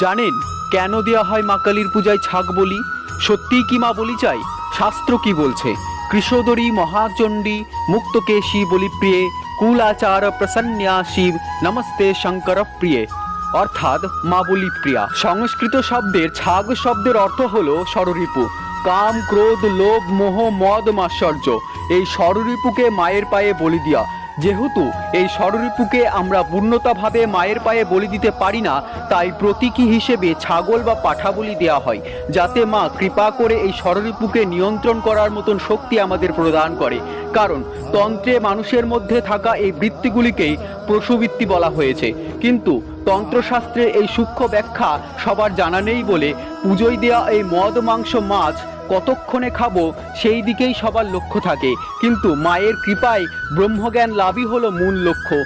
জানেন কেন দেওয়া হয় মা কালীর পূজায় ছাগ বলি? সত্যিই কি মা বলি চাই? শাস্ত্র কি বলছে? কৃষ্ণদরী মহাচণ্ডী মুক্তকেশী বলিপ্রিয়ে, কুলাচার প্রসন্ন্যা শিব নমস্তে শঙ্কর প্রিয়ে অর্থাৎ মা বলি প্রিয়া সংস্কৃত শব্দের ছাগ শব্দের অর্থ হলো ষড়রিপু কাম, ক্রোধ, লোভ, মোহ, মদ মাশ্চর্য এই ষড়রিপুকে মায়ের পায়ে বলি দেওয়া যেহেতু এই ষড়রিপুকে আমরা পূর্ণতাভাবে মায়ের পায়ে বলি দিতে পারি না, তাই প্রতীকী হিসেবে ছাগল বা পাঠা বলি দেওয়া হয়, যাতে মা কৃপা করে এই ষড়রিপুকে নিয়ন্ত্রণ করার মতন শক্তি আমাদের প্রদান করে। কারণ তন্ত্রে মানুষের মধ্যে থাকা এই বৃত্তিগুলিকেই প্রসবৃত্তি বলা হয়েছে। কিন্তু তন্ত্রশাস্ত্রে এই সূক্ষ্ম ব্যাখ্যা সবার জানা নেই বলে পুজোয় দেওয়া এই মদ মাংস মাছ কতক্ষণে খাব সেই দিকেই সবার লক্ষ্য থাকে। কিন্তু মায়ের কৃপায় ব্রহ্মজ্ঞান লাভই হলো মূল লক্ষ্য।